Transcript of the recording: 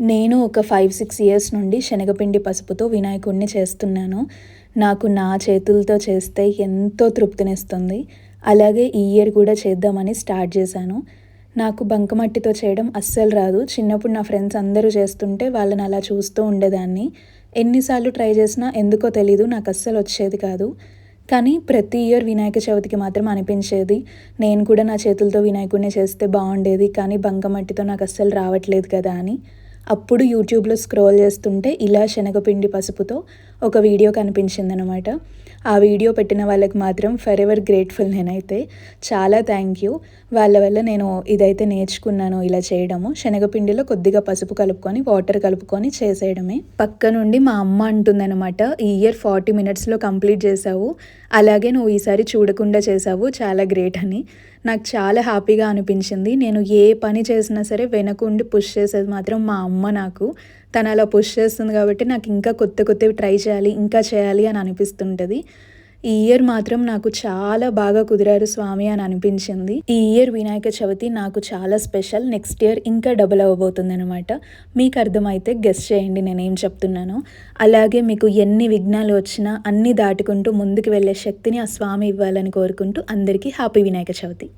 నేను ఒక five six years నుండి శనగపిండి పసుపుతో వినాయకుడిని చేస్తున్నాను. నాకు నా చేతులతో చేస్తే ఎంతో తృప్తినిస్తుంది. అలాగే ఈ ఇయర్ కూడా చేద్దామని స్టార్ట్ చేశాను. నాకు బంకమట్టితో చేయడం అస్సలు రాదు. చిన్నప్పుడు నా ఫ్రెండ్స్ అందరూ చేస్తుంటే వాళ్ళని అలా చూస్తూ ఉండేదాన్ని. ఎన్నిసార్లు ట్రై చేసినా ఎందుకో తెలీదు నాకు అస్సలు వచ్చేది కాదు. కానీ ప్రతి ఇయర్ వినాయక చవితికి మాత్రం అనిపించేది. నేను కూడా నా చేతులతో వినాయకుడిని చేస్తే బాగుండేది. కానీ బంకమట్టితో నాకు అస్సలు రావట్లేదు కదా అని. అప్పుడు యూట్యూబ్లో స్క్రోల్ చేస్తుంటే ఇలా శనగపిండి పసుపుతో ఒక వీడియో కనిపించింది అనమాట ఆ వీడియో పెట్టిన వాళ్ళకి మాత్రం ఫర్ ఎవర్ గ్రేట్ఫుల్ నేనైతే. చాలా థ్యాంక్ యూ వాళ్ళ వల్ల నేను ఇదైతే నేర్చుకున్నాను ఇలా చేయడము. శనగపిండిలో కొద్దిగా పసుపు కలుపుకొని వాటర్ కలుపుకొని చేసేయడమే. పక్క నుండి మా అమ్మ అంటుందన్నమాట ఈ ఇయర్ ఫార్టీ మినిట్స్లో కంప్లీట్ చేసావు. అలాగే నువ్వు ఈసారి చూడకుండా చేసావు. చాలా గ్రేట్ అని. నాకు చాలా హ్యాపీగా అనిపించింది. నేను ఏ పని చేసినా సరే వెనకుండి పుష్ చేసేది మాత్రం మా అమ్మ నాకు. తను అలా పుష్ చేస్తుంది కాబట్టి నాకు ఇంకా కొత్త కొత్తవి ట్రై చేయాలి ఇంకా చేయాలి అని అనిపిస్తుంటుంది. ఈ ఇయర్ మాత్రం నాకు చాలా బాగా కుదిరారు స్వామి అని అనిపించింది. ఈ ఇయర్ వినాయక చవితి నాకు చాలా స్పెషల్ నెక్స్ట్ ఇయర్ ఇంకా డబుల్ అవ్వబోతుంది అనమాట మీకు అర్థమైతే గెస్ట్ చేయండి నేనేం చెప్తున్నాను. అలాగే మీకు ఎన్ని విఘ్నాలు వచ్చినా అన్ని దాటుకుంటూ ముందుకు వెళ్ళే శక్తిని ఆ స్వామి ఇవ్వాలని కోరుకుంటూ అందరికీ హ్యాపీ వినాయక చవితి.